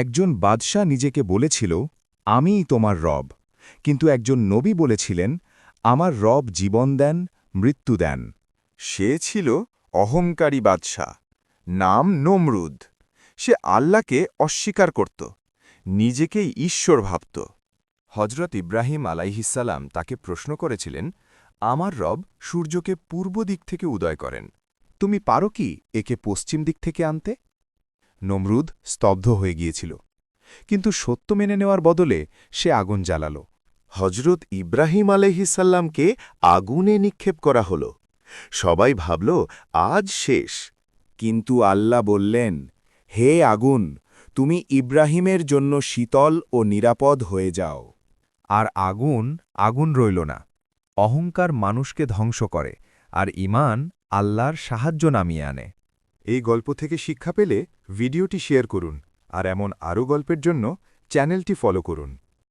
একজন বাদশাহ নিজেকে বলেছিল, আমিই তোমার রব। কিন্তু একজন নবী বলেছিলেন, আমার রব জীবন দেন, মৃত্যু দেন। সে ছিল অহংকারী বাদশাহ, নাম নমরুদ। সে আল্লাহকে অস্বীকার করত, নিজেকেই ঈশ্বর ভাবত। হজরত ইব্রাহিম আলাইহিসাল্লাম তাকে প্রশ্ন করেছিলেন, আমার রব সূর্যকে পূর্ব দিক থেকে উদয় করেন। তুমি পারো কি একে পশ্চিম দিক থেকে আনতে? নমরুদ স্তব্ধ হয়ে গিয়েছিল। কিন্তু সত্য মেনে নেওয়ার বদলে সে আগুন জ্বালাল। হজরত ইব্রাহিম আলহিসাল্লামকে আগুনে নিক্ষেপ করা হল। সবাই ভাবল, আজ শেষ। কিন্তু আল্লাহ বললেন, হে আগুন, তুমি ইব্রাহিমের জন্য শীতল ও নিরাপদ হয়ে যাও। আর আগুন আগুন রইল না। অহংকার মানুষকে ধ্বংস করে, আর ইমান আল্লাহর সাহায্য নামিয়ে আনে। এই গল্প থেকে শিক্ষা পেলে ভিডিওটি শেয়ার করুন আর এমন আরও গল্পের জন্য চ্যানেলটি ফলো করুন।